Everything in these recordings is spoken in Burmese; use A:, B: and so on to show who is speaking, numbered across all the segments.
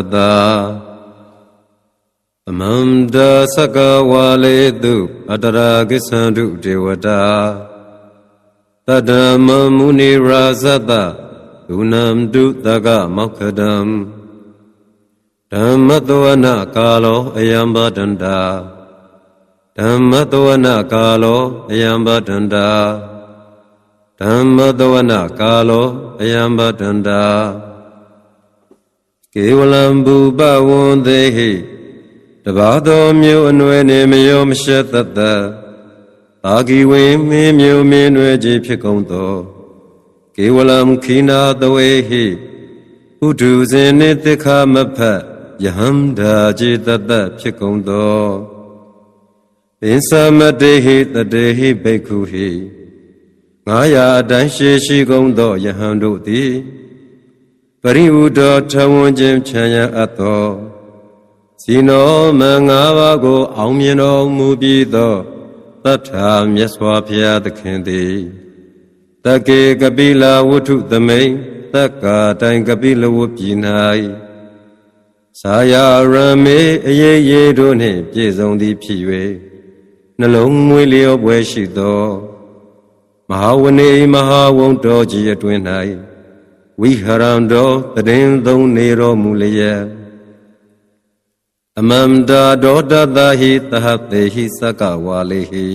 A: တ္တသမန္တသကဝါလေတုအတရာကိသန္တုဒေဝတာတတ္တမမုနိရာဇတဒုနံတုတကမောက္ခဒံဓမ္မတဝနကာလောအယံဘဒန္တာဓမ္မတဝနကာလောအယံဘဒန္တာဓမ္မတဝနကာလောအယံဘဒန္တာ ကေဝလံဘူပဝန္တေဟိတဘာတော်မျိုးအနွယ်နေမယောမရှက်တတ်တသာဂီဝေမင်းမျိုးမင်းနွယ်ကြီးဖြစ်ကုန်သောကေဝလံခိနာတဝေဟိဥဒုဇင်နိတိခမဖတ်ယဟန္တာจิตတတ်ဖြစ်ကုန်သောပိသမတေဟိတတေဟိဘိက္ခုဟိငါရာအတိုင်းရှိရှိကုန်သောယဟန်တို့သည် ပရိဝုတောထဝန်းခြင်းချမ်းရအပ်သောဇီနောမငါးပါးကို အောင်မြင်တော်မူပြီးသောတထာမြတ်စွာဘုရားသခင်သည်တကေကပိလာဝုထုသမိန်တက္ကာတိုင်ကပိလဝုပြည်၌သာယာရမေအရေးရေးတို့နှင့်ပြည့်စုံသည်ဖြစ်၍နှလုံးမွေးလျောပွဲရှိသော မဟာဝနေမဟာဝုံတော်ကြီးအတွင်၌ ဝိဟရံတော်တရင်သုံးနေတော်မူလျက်အမန္တာဒေါတတဟိတဟတေဟိသကဝါလေဟိ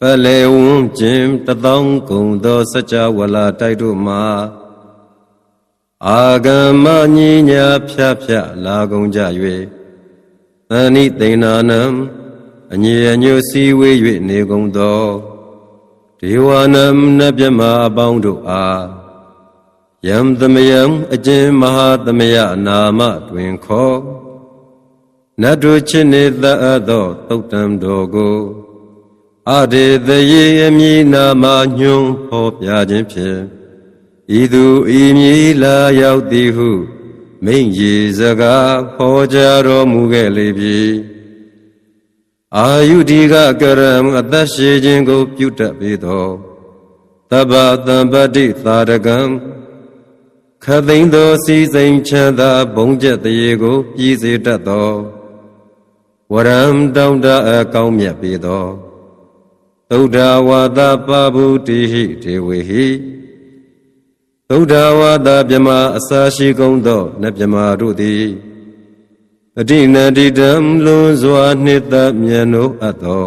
A: ပလေဝံကျင်တသောင်းကုံသောစကြဝဠာတိုက်တို့မှာအာဂမညိညာဖြာဖြာလာကုန်ကြ၍သဏိသိဏနံအညီအညွစည်းဝေး၍နေကုန်သောဒေဝနံနဗျမအပေါင်းတို့အား ယံသမယံအကျဉ်မဟာသမယနာမတွင်ခေါ်နတ်တို့ချစ်နေသတ်သောသုတ်တံတော်ကိုအဒေသယေအမည်နာမညွန်းဟောပြခြင်းဖြင့်ဤသူဤမည်လာရောက်သည်ဟုမိန့်ရည်စကားဟောကြားတော်မူခဲ့လေပြီအာယုဒီကကရံအသက်ရှိခြင်းကိုပြုတတ်ပေသောတဗ္ဗတံပတိသာရကံ ခသိန်းသောစီစိန်ချမ်းသာဘုံကျက်တရေကိုပြည်စေတတ်သောဝရံတောင်းတအကောင်းမြတ်ပေသောသုဒ္ဓဝါဒပဗုတိဟိဒေဝေဟိသုဒ္ဓဝါဒမြမအစာရှိကုန်သောနတ်မြမတို့သည်အတိနတိတံလွန်စွာနှစ်သက်မြတ်နိုးအပ်သော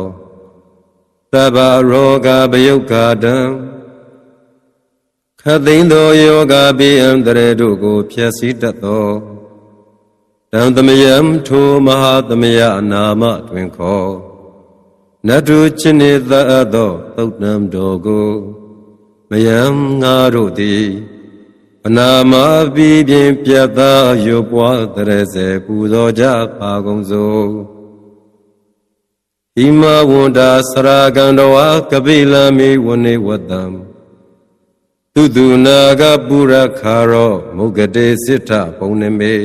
A: သဗ္ဗရောဂဗယုတ်ခာတံ ခသိန်းသောယောဂပိအံတရေတို့ကိုဖျက်ဆီးတတ်သောတံသမယံထိုမဟာသမယအနာမတွင်ခေါ်နတ်တို့ချင်းနေသတ်သောသုတ်တံတော်ကိုမယံငါတို့သည်အနာမပိဖြင့်ပြတ်သားရွပွားတရစေပူဇော်ကြပါကုန်စို့ဣမဝန္တာစရာကံတော်ဝကပိလမိဝနေဝတံ သူတုနာကပုရခါရောမုဂတေစိထပုံနေမေ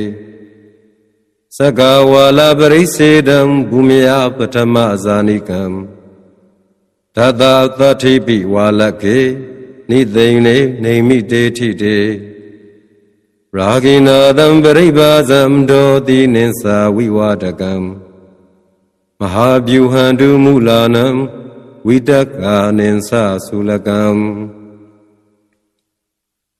A: သကဝါလပရိစေတံဘူမယပထမဇာနိကံသတ္တသတိပိဝါလကေနိသိင်နေနေမိတေထိတေရာဂိနာတံပရိပါဇံဒောတိနိသာဝိဝါဒကံမဟာဗျူဟံတုမူလာနံဝိတကာနိသသုလကံ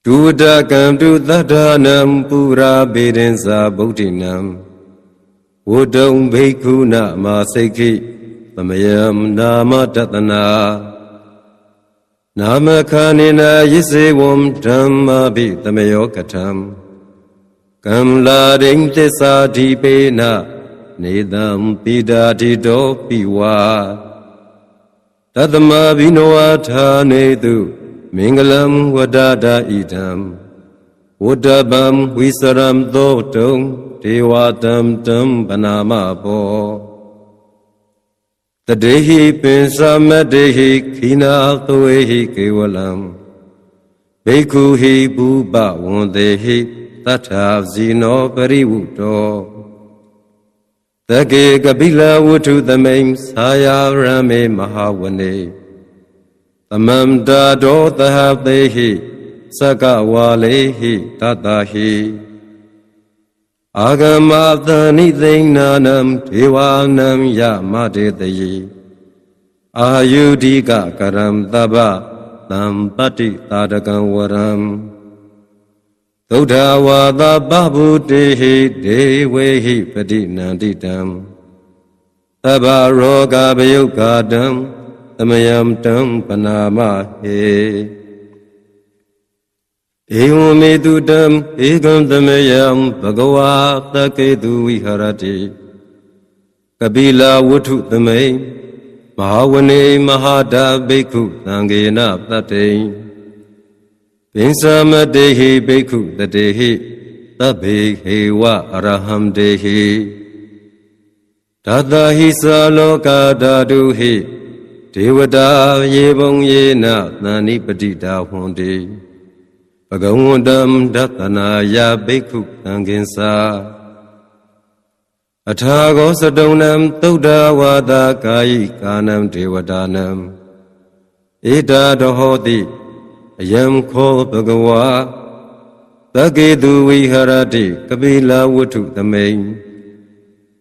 A: ဒုဒကံတုသတ္ထာနံပုရာဘေဒင်္စာဗုဒ္ဓိနံဝုဒုံဘိက္ခုနမာစိတ်ခိသမယံနာမတတနာနာမခာနိနာယစ္စေဝံဓမ္မာပိသမယောကထံကံလာရိဉ္သစ္စာဓိပေနနေတံပိတာတိတောပိဝါတတမဘိနောဌာနေတု မင်္ဂလံဝဒတာဣဒံဝဒဗံဝိစရံသောတုံဒေဝတံတံဗနာမဘောတတေဟိပင်သမတေဟိခိနာသဝေဟိကေဝလံဘိက္ခုဟိဘူပဝန္တေဟိတထာဇီနောပရိဝုတောသကေကပိလဝုထုသမိန်သာယာရမေမဟာဝနေ သမန္တာဒောသဟသေဟိစကဝါလေဟိတတဟိအာဂမသနိသိဏနံဒေဝနံယမတေတယေအာယုဒိကကရံတဗ္ဗသံပတ္တိတာတကံဝရံသုဒ္ဓဝါသပဗုတေဟိဒေဝေဟိပတိနန္တိတံသဗ္ဗရောဂဗယုတ်ကာတံ သမယံတံပနာမဟေဧဝမေတုတံဧကံသမယံဘဂဝါတကေတုဝိဟရတိကပိလာဝုထုသမိန်မဟာဝနေမဟာတာဘိက္ခုသံဃေနတတ္တိပင်စမတေဟိဘိက္ခုတတေဟိသဗ္ဗေဟေဝအရဟံတေဟိဓာတဟိသာလောကဓာတုဟိ ဒေဝတာယေဘုံယေနသန္နိပတိတာဟွန်တေဘဂဝန္တံဒသနာယဘိက္ခုသံဃင်္စာအထာဂောစတုံနံသုဒ္ဓဝါဒကာယိကာနံဒေဝတာနံဧတာတဟောတိအယံခောဘဂဝါသကေတုဝိဟရတိကပိလာဝတ္ထုသမိန်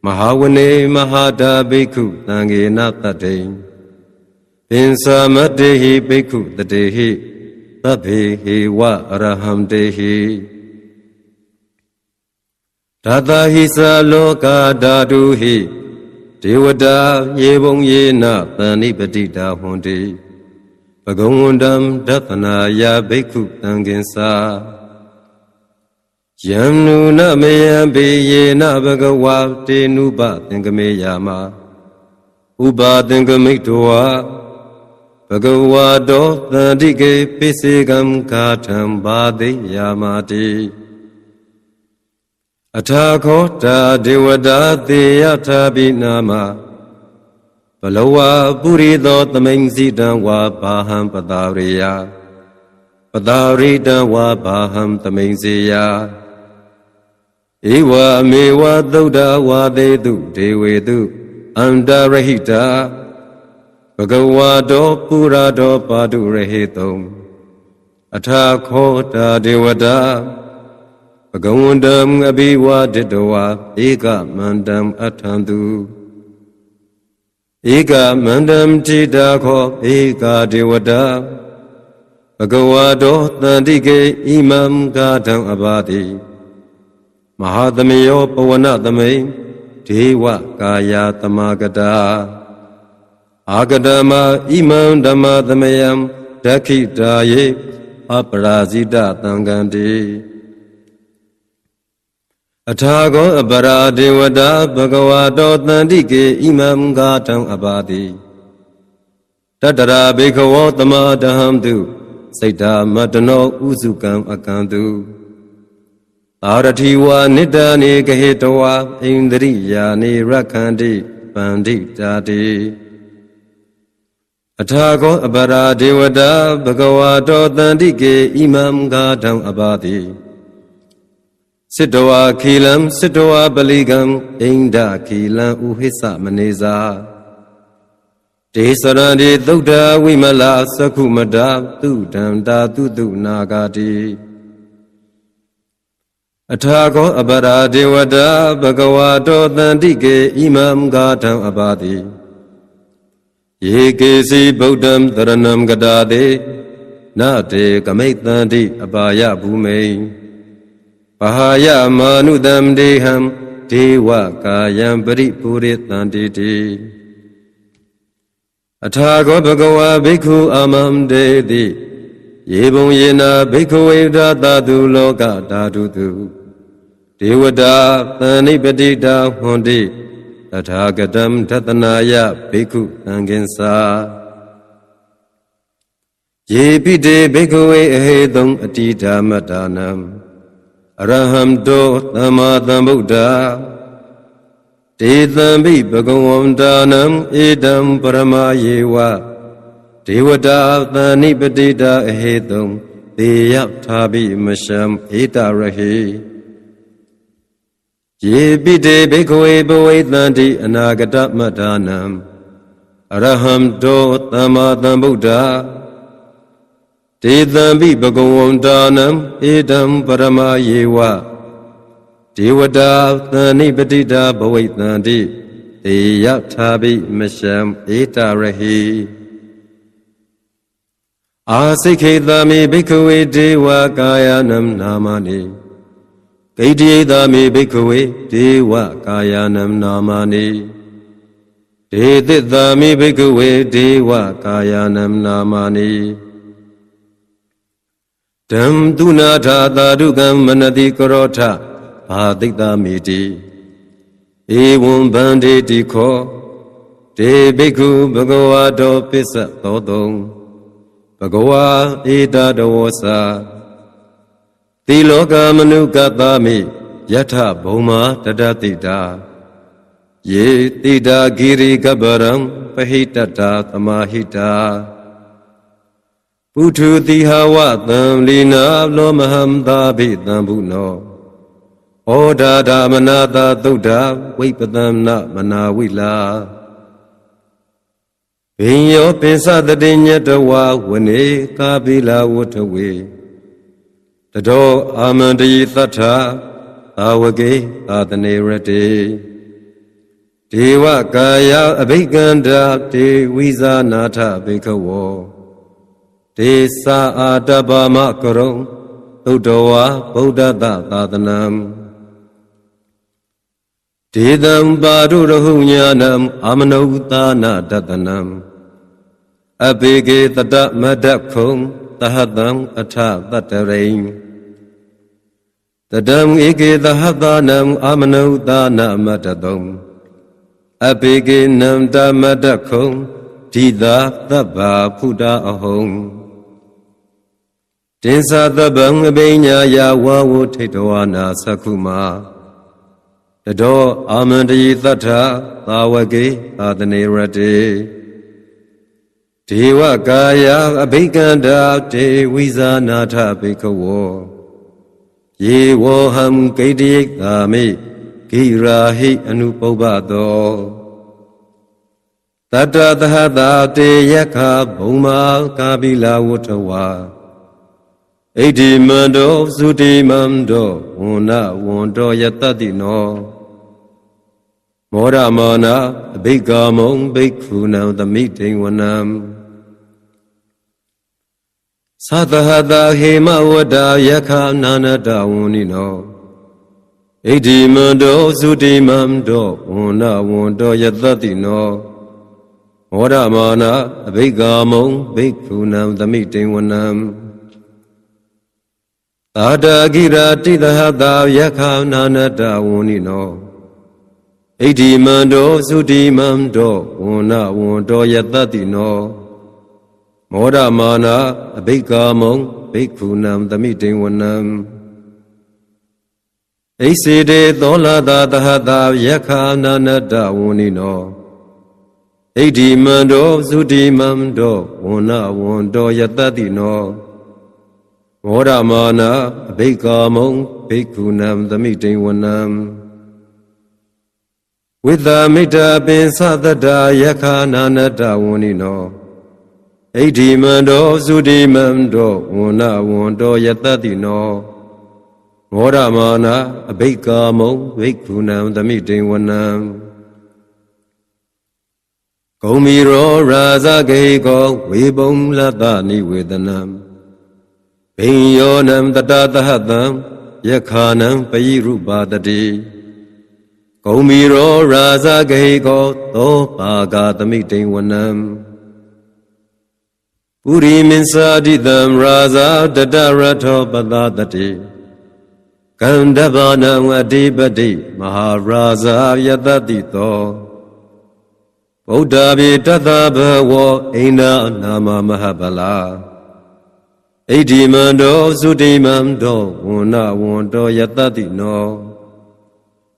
A: မဟာဝနေမဟာတာဘိက္ခုသံဃေနတတ္တိ ပင်စာမတေဟိဘိက္ခုတတေဟိသဗ္ဗေဟေဝအရဟံတေဟိဓာတာဟိသလောကဓာတုဟိဒေဝတာယေဘုံယေနသန္နိပတိတာဟွန်တိဘဂဝန္တံဒသနာယဘိက္ခုသံဃင်္စာယံနုနမယံဘေယေနဘဂဝါတေနုပသင်္ကမေယာမဥပါသင်္ကမိတဝါ ဘဂဝါတောသန္တိကေပိစေကံဂါထံဘာတိယာမတိအထာခောတာဒေဝတာသေယထာဘိနာမဘလဝပုရိသောသမိန်စီတံဝါဘာဟံပတာရိယပတာရိတံဝါဘာဟံသမိန်စေယဧဝအမေဝသုဒ္ဓဝါသေတုဒေဝေတုအန္တရဟိတာ ဘဂဝါတောပုရာတောပါတုရဟေတုံအထာခောတာဒေဝတာဘဂဝန္တံအဘိဝါဒတဝါဧကမန္တံအထံတုဧကမန္တံတိတာခောဧကဒေဝတာဘဂဝါတောတန္တိကေဣမံဂါထံအဘာတိမဟာသမယောပဝနသမိန်ဒေဝကာယသမဂတာ အာဂတမဣမံဓမ္မသမယံဒက္ခိတာယေအပရာဇိတသံဃံတိအထာကောအပရာဒေဝတာဘဂဝါတောတန္တိကေဣမံဂါထံအပါတိတတရာဘေခဝောတမတဟံတုစိတ်တာမတနောဥစုကံအကံတုအာရတိဝါနိတ္တနေကဟေတဝါဣန္ဒရိယာနေရခန္တိပန္တိတာတိ အထာကောအပရာဒေဝတာဘဂဝါတောတန္တိကေဣမံဂါထံအပါတိစစ်တဝါခီလံစစ်တဝါပလိကံအိန္ဒခီလံဥဟိသမနေစာဒေသရန္တိသုဒ္ဓဝိမလသကုမတာသူဒန္တာသူတုနာဂာတိအထာကောအပရာဒေဝတာဘဂဝါတောတန္တိကေဣမံဂါထံအပါတိ ယေကေစီဗုဒ္ဓံတရဏံကတာတေနတေကမိတ်တန္တိအပါယဘူမိန်ဘာဟာယမာနုတံဒေဟံဒေဝကာယံပရိပုရိတန္တိတိအထာကောဘဂဝါဘိက္ခုအာမံဒေတိယေဘုံယေနာဘိက္ခဝေဒတာတုလောကဓာတုတုဒေဝတာသန္နိပတိတာဟွန်တိ တထာဂတံသတနာယဘိက္ခုသံဃင်္စာယေပိတေဘိက္ခဝေအဟေတုံအတိဓမ္မတာနံအရဟံတောသမ္မာသမ္ဗုဒ္ဓဒေသံဘိဘဂဝန္တာနံဧတံပရမယေဝဒေဝတာသန္နိပတိတာအဟေတုံသေယထာဘိမရှံဧတရဟိ ယယေပိတေဘိက္ခဝေဘဝိတန္တိအနာဂတမတ္ထာနံအရဟံတောသမ္မာသမ္ဗုဒ္ဓဒေသံပိဘဂဝန္တာနံဧတံပရမယေဝဒေဝတာသန္နိပတိတာဘဝိတန္တိတေယထာပိမရှံဧတရဟိအာစိတ်ခေတမိဘိက္ခဝေဒေဝကာယနံနာမနိ ဂိတိယသာမိဘိက္ခဝေဒေဝကာယနံနာမနိဒေသစ္သာမိဘိက္ခဝေဒေဝကာယနံနာမနိဓမ္တုနာထာသာဓုကံမနတိကရောထဘာတိတ္တမိတိဧဝံဗန္ဒေတိခောဒေဘိက္ခုဘဂဝါတောပစ္စသောတုံဘဂဝါဧတတဝောစာ တိလောကမနုကသမိယထဘုံမာတတတိတာယေတိတာဂိရိကပရံပဟိတတာသမာဟိတာပုထုတိဟဝသံလီနာလောမဟံသာဘိတံဘုနောဩဒါဒမနာတာသုဒ္ဓဝိပတံနမနာဝိလာဘိညောပင်စတတိညတဝဝနေကာပိလာဝထဝေ တတောအာမန္တိသတ္ထာသာဝကေသာတနေရတေဒေဝကာယအဘိကန္တာတေဝိဇာနာထဘေခဝောဒေသာအာတပမကရုံသုတ္တဝါဗုဒ္ဓတသာသနံဒေတံပါရုရဟုညာနံအာမနုသာနာတတနံအဘေကေတတမဒ္ဒခုံတဟတံအထတတရိံ တတံဧကေသဟတနံအာမနုသာနာမတတုံအဘေကေနံတမဒ္ဒခုံဓိတာသဗ္ဗာဖုတာအဟုံတင်္သာသဗ္ဗံအဘိညာယဝဝထိတဝနာသက္ခုမာတတောအာမန္တိသတ္ထသာဝကေသာတနေရတေဒေဝကာယအဘိကန္တာတေဝိဇာနာထဘိကဝော ယေဝောဟံဂိတိယသာမိဂိရာဟိအနုပုပ္ပသောတတ္တသဟတာတေယခဘုံမာကာပိလာဝထဝါဣတိမန္တောသုတိမန္တောဝန္နဝန္တောယတတိနောမောရမောနာအဘိကာမုံဘိက္ခုနံသမိတိဝနံ သတဟတာဟေမဝတ္တာယခနာနတဝန္နိနောဣတိမန္တောသုတိမန္တောဝန္နဝန္တောယတတိနောမောရမောနာအဘိကာမုံဘိက္ခုနံသမိတိဝနံသာတဂိရာတိတဟတာယခနာနတဝန္နိနောဣတိမန္တောသုတိမန္တောဝန္နဝန္တောယတတိနော မောဒမာနာအဘိကာမုံဘိက္ခုနံသမိတိဝနံဣစေတေသောလာတာတဟတာယခာနာနတဝန္နိနောဣတိမန္တောသုတိမန္တောဝန္နဝန္တောယတတိနောမောဒမာနာအဘိကာမုံဘိက္ခုနံသမိတိဝနံဝိသမိတ္တပင်သတ္တယခာနာနတဝန္နိနော ဣတိမန္တောသုတိမန္တောဝန္နဝန္တောယတတိနောမောရမာနာအဘိကာမုံဘိက္ခုနံသမိတိဝနံဂုံမီရောရာဇဂေကောဝေပုံလတ္တနိဝေဒနံဘိယောနံတတသဟတံယခာနံပယိရုပါတတိဂုံမီရောရာဇဂေကောသောပါဂသမိတိဝနံ ပုရိမင်းစာတိတံရာဇာတတရထောပသတတိကန္တဗနံအဓိပတိမဟာရာဇာယတတိသောဗုဒ္ဓဘေတတဘဝအိန္ဒနာမမဟပလာဣတိမန္တောသုတိမန္တောဝန္နဝန္တောယတတိနော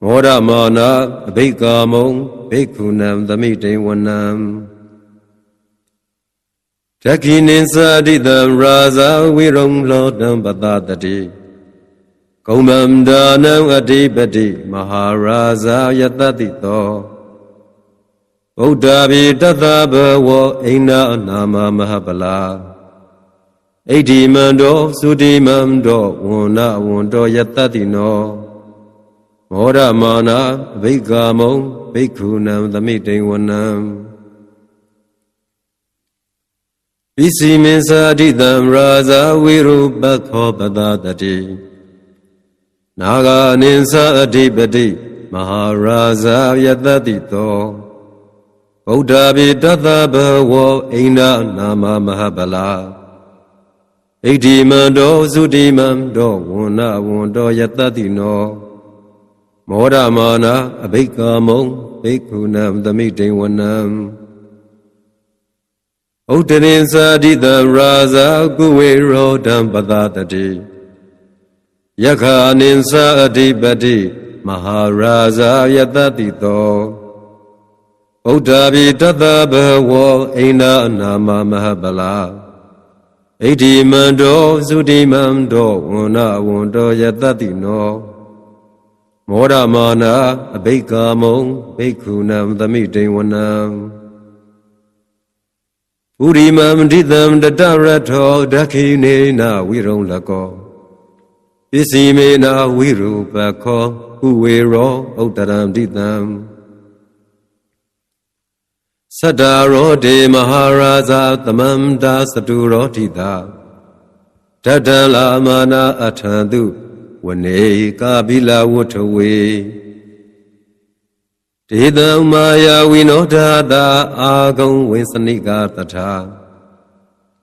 A: မောရမောနာအဘိကာမုံဘိက္ခုနံသမိတိဝနံ တခိနိသတိတံရာဇာဝိရုံလောတံပတတတိကုံဗန္ဒာနံအဓိပတိမဟာရာဇာယတတိတောဗုဒ္ဓဘိတတဘဝအိနာနာမမဟပလာဣဒိမံတောသုတိမံတောဝန္နဝန္တောယတတိနောမောရမာနာဘိက္ခာမုံဘိက္ခုနံသမိတိဝနံ ပိစီမင်းစာတိတံရာဇာဝိရုပခောပတတတိနာဂာနိသအဓိပတိမဟာရာဇာယတတိတောဗုဒ္ဓဘိတတဘဝအိန္ဒနာမမဟပလာဣတိမံတောသုတိမံတောဝန္နဝန္တောယတတိနောမောရမာနာအဘိက္ခာမုံဘိက္ခုနံသမိတိဝနံ ဥဒ္ဒရင်သာတိတရာဇာကုဝေရောဓံပတတတိယခာနိသအဓိပတိမဟာရာဇာယတတိတောဗုဒ္ဓဘိတတဘဝအိန္ဒနာမမဟပလာဣတိမံတောသုတိမံတောဝန္နဝန္တောယတတိနောမောရမာနာအဘိက္ကာမုံဘိက္ခုနံသမိတိဝနံ ပုရိမံဒိတံတတရထောဒခိနေနဝိရုံလကောပစ္စည်းမေနာဝိရူပခောဥဝေရောဥတ္တရံဒိတံသတ္တရောဒေမဟာရာဇာသမန္တာစတုရောတိတာတတံလာမာနာအထံတုဝနေကာပိလဝထဝေ ဒေတံမာယာဝိနောဒာတာအာဂုံဝိစနိကာတထာ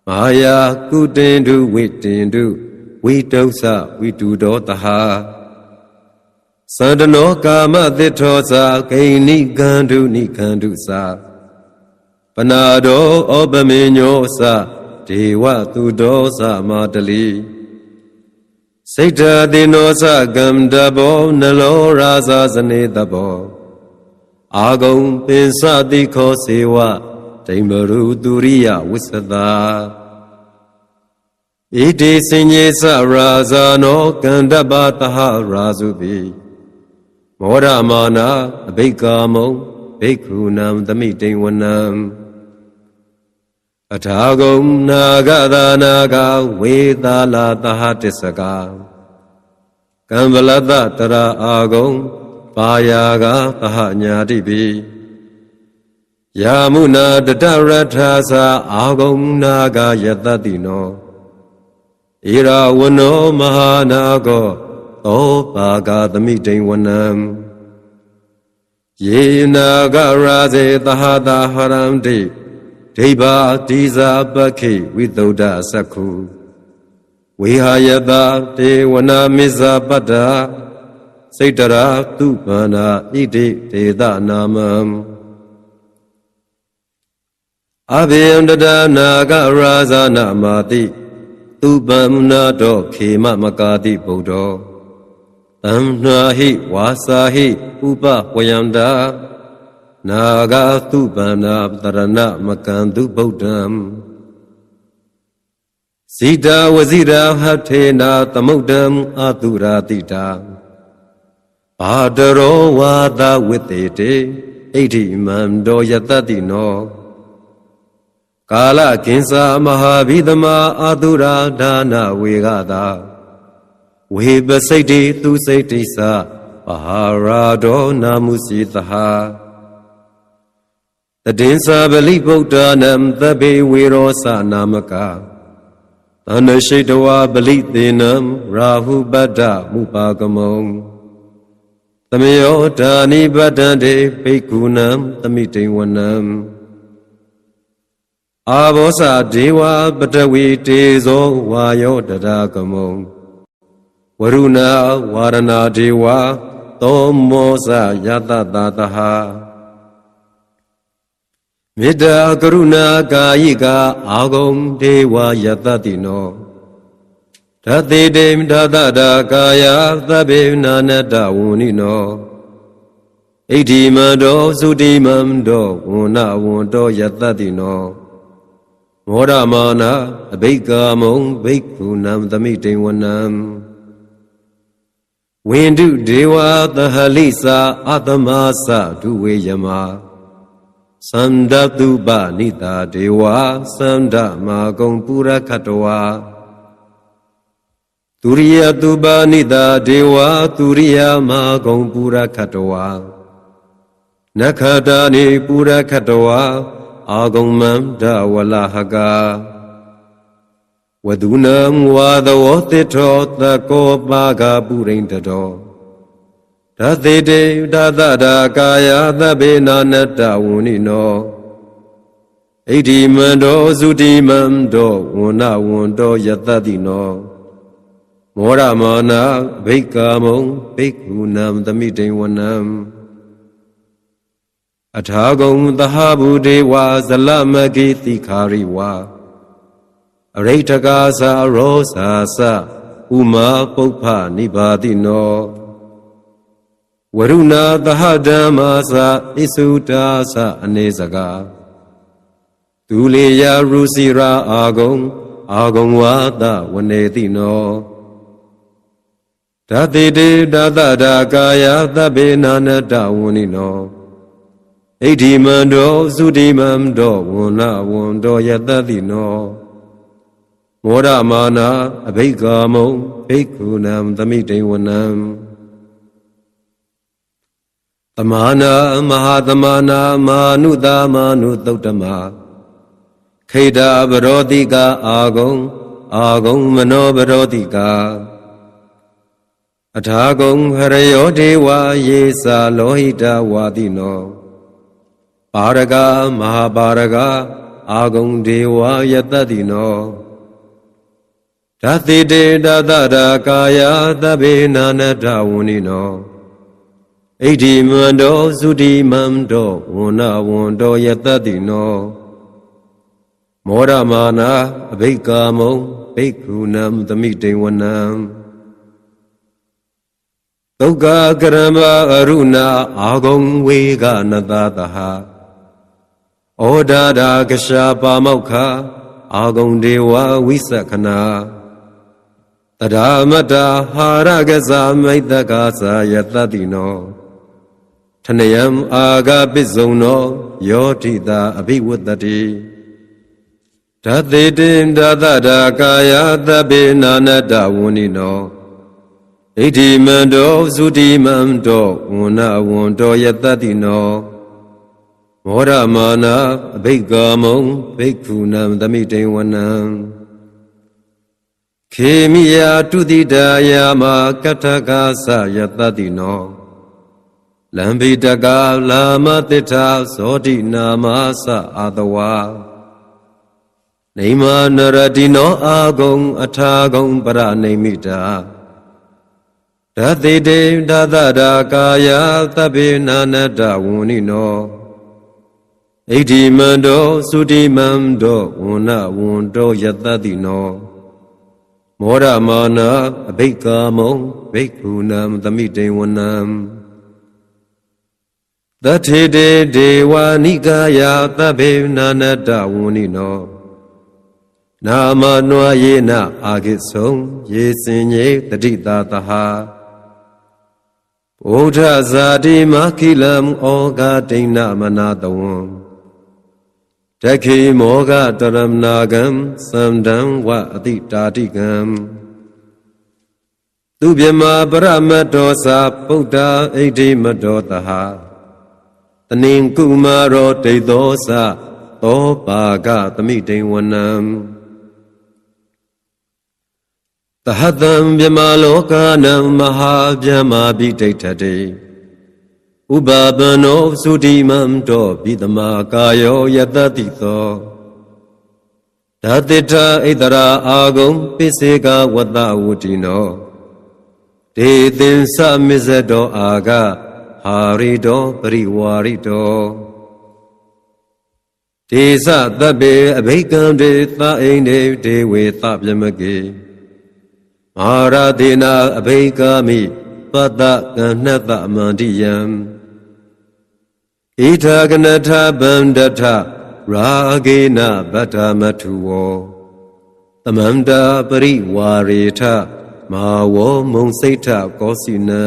A: မာယာကုတင်တုဝိတင်တုဝိတုသဝိတုဒောတဟာသန္တနောကာမသစ္ထောသာဂိဏိကန္တုနိကန္တုသာပနာတောဩပမေညောသဒေဝသူတောသမတလီစိတ်ဓာတိနောသကံတဘောနလောရာဇာဇနေတဘော အာဂုံပင်စတိခောစေဝဒိမရုသူရိယဝိသတာဣတိစင်ညေသရာဇာနောကန္တပတဟရာဇုပိမောရမာနာအဘိက္ကာမုံဘိက္ခုနံသမိတိဝနံအထာဂုံနာဂသာနာဂဝေသာလာသဟတစ္စကကံဗလတတရာအာဂုံ ပါယာကသဟညာတိပိယာမုနာတတရထာသာအာဂုံနာဂယတတိနောဣရာဝနောမဟာနာကောသောပါကသမိတိဝနံယေနာဂရာဇေသဟတာဟရံတိဒိဗ္ဗတိဇာပခိဝိသုဒ္ဓသက္ခုဝေဟာယတာတေဝနာမိဇာပတ္တာ စိတ်တရာသူပန္နာဣတိဒေသနာမံအဘိယံတဒနာဂရာဇာနာမာတိသူပမ္မနာတောခေမမကာတိဗုဒ္ဓောတံနာဟိဝါစာဟိဥပဝယန္တာနာဂသုပန္နာတရဏမကံသူဗုဒ္ဓံဇိတာဝဇိရာဟထေနာသမုဒ္ဒံအတုရာတိတာ ဘာတရောဝါဒဝိတေတေဣတိမံတောယတတိနောကာလကင်္စာမဟာဘိသမအာတုရာဒါနဝေဂတာဝေပစိတ်တိသူစိတ်တိသပဟာရာဒောနာမုစီသဟာတတင်္စာပလိဗုဒ္ဓနံသဗ္ဗေဝေရောသနာမကသန္နရှိတဝါပလိသေနံရာဟုပတ္တမုပါကမုံ သမယောဓာနိပတ္တံတေဘိက္ခုနံသမိတိဝနံအာဘောဇဒေဝပတဝီတေဇောဝါယောတရာကမုံဝရုဏဝါရဏဒေဝသောမောဇယတတတဟာမေတ္တာကရုဏာကာယိကအာဂုံဒေဝယတတိနော ဓတေတေဓတတာကာယသဗ္ဗေနာနတဝုန်ိနောဣတိမံတောသုတိမံတောဝန္နဝန္တောယတတိနောမောရမာနာအဘိက္ကာမုံဘိက္ခုနံသမိတိဝနံဝိန္ဒုဒေဝသဟလိစာအတမသဒုဝေယမသန္ဒတုပနိတာဒေဝသန္ဒမာကုံပုရခတဝါ သူရိယတုပနိတာဒေဝသူရိယမာကုံပုရခတဝါနခတာနိပုရခတဝါအာဂုံမန္တဝလဟကာဝဒုနံဝါသဝတိထောသကောပါကပုရိန္တတောဓသေတေဓသတာကာယသဗ္ဗေနာနတဝုနိနောဣတိမန္တောသုတိမန္တောဝန္နဝန္တောယတတိနော မောရမာနာဘိက္ကာမုံဘိက္ခုနံသမိတိဝနံအထာဂုံသဟဗုဒေဝဇလမကိတိခာရိဝါအရိဋ္ဌကာသာရောစာစဥမာပုပ္ဖနိဘာတိနောဝရုဏသဟဓမ္မာသာဣစုတာသအနေစကာဒူလေယရုစီရာအာဂုံအာဂုံဝါဒဝနေတိနော ဓာတိတေဓာတတာကာယသဗ္ဗေနာနတဝုနိနောဣတိမန္တောသုတိမန္တောဝန္နဝန္တောယတတိနောမောရမာနာအဘိက္ကာမုံဘိက္ခုနံသမိတိဝနံသမာနာမဟာသမာနာမာနုတာမာနုသုတ်တမခိတာဗရောတိကာအာဂုံအာဂုံမနောဗရောတိကာ အထာဂုံဟရယောဒေဝယေစာလောဟိတဝါတိနောပါရကမဟာပါရကအာဂုံဒေဝယတတိနောဓာတိတေတသရာကာယသဗ္ဗေနာနတဝုနိနောဣတိမန္တောသုတိမန္တောဝန္နဝန္တောယတတိနောမောရမာနာအဘိက္ကာမုံဘိက္ခုနံသမိတိဝနံ ဒုက္ခကရမအရုဏအာဂုံဝေကနတတဟဩဒါဒာကရှာပါမောက္ခအာဂုံဒေဝဝိသခနာတရာမတဟာရကဇာမိတ်တကာသာယတတိနောထနယံအာဂပိစုံနောယောတိတာအဘိဝတ္တိဓာတိတင်ဓာတတာကာယသဗ္ဗေနာနတဝုနိနော ဣတိမန္တောသုတိမန္တောဝန္နဝန္တောယတတိနောမောရမာနာအဘိက္ကာမုံဘိက္ခုနံသမိတေဝနံခေမိယာတုတိတာယာမကထကာသယတတိနောလံဘိတကာလာမတိထာဇောတိနာမသအာတဝါနေမနရတိနောအာဂုံအထာဂုံပရနေမိတာ ဓာတိတေဓာတတာကာယသဗ္ဗေနာနတဝုန်ိနောဣတိမန္တောသုတိမန္တောဝန္နဝန္တောယတတိနောမောရမာနာအဘိက္ကာမုံဘိက္ခုနံသမိတေဝနံတထေတေဒေဝနိကာယသဗ္ဗေနာနတဝုန်ိနောနာမနွာယေနအာဂိဆုံယေစင်ညေတတိတာတဟာ ဘုဒ္ဓဇာတိမခိလံဩဃဒိဏမနာတဝံတခိမောဃတရမနာကံသန္တံဝအတိတာတိကံသူပြမပရမတ္တောသာပုဒ္ဓဣတိမတ္တောတဟာတနင်ကုမာရောဒိသောသသောပါကသမိတိဝနံ တဟတံမြမလောကနံမဟာဗျမပိဋိဋ္ဌတေဥပပနောသုတိမံတောဘိတမကာယောယတတိသောဓာတိထဣတရာအာဂုံပိစေကဝတ္တဝတိနောဒေသင်္သမစ္ဆတောအာဂဟာရိတောပရိဝါရိတောဒေသတဗ္ဗေအဘိကံဒေသအိန္ဒေဒေဝေသပြမကေ မာရတိနာအဘိကာမိပတ္တကဏ္ဏတမန္တိယံဣထာကနထဗန္ဒထရာဂေနဗတ္ထမထုဝောသမန္တာပရိဝါရေထမမာဝောမုံစိတ်ထကောစီနံ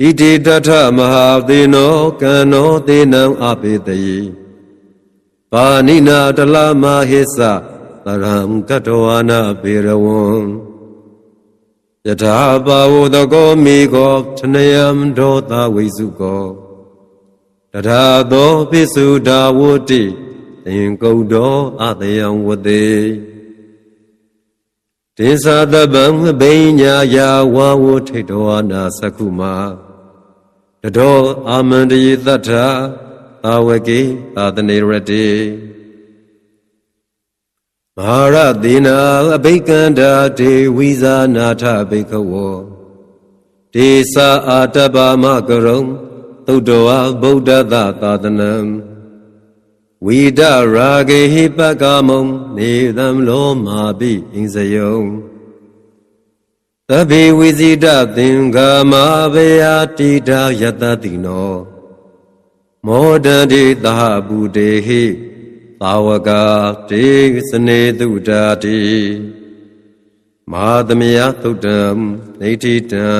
A: ဣတိတထမဟာသေနောကံနောသေနံအပိတယေပါဏိနာတလမဟိသ သရံကတဝနာပေရဝံယထာဘာဝတကောမိကောထနယံဒောသဝိစုကောတထာသောပိစုဒါဝတိသင်္ကုတ်တော်အတယံဝတေဒေသတပံဘိညာယာဝဝထိတ်တော်နာသကုမာတတော်အာမန္တယေတ္ထာအာဝကေသာသနေရတေ မဟာရသေနာအဘိကန္တာဒေဝိဇာနာထဘိကဝောဒေသအာတပမကရုံသုတ္တဝါဗုဒ္ဓသာသာသနံဝိဒရာဂေဟိပကမုံနေသံလောမာပိအင်းစယုံသဗ္ဗေဝိဇိတသင်္ဃမာဘေယတိတာယတတိနောမောဒတိသဟဗုတေဟိ သာဝကတေစနေတုတာတိမဟာသမယသုတ်တံနေတိတံ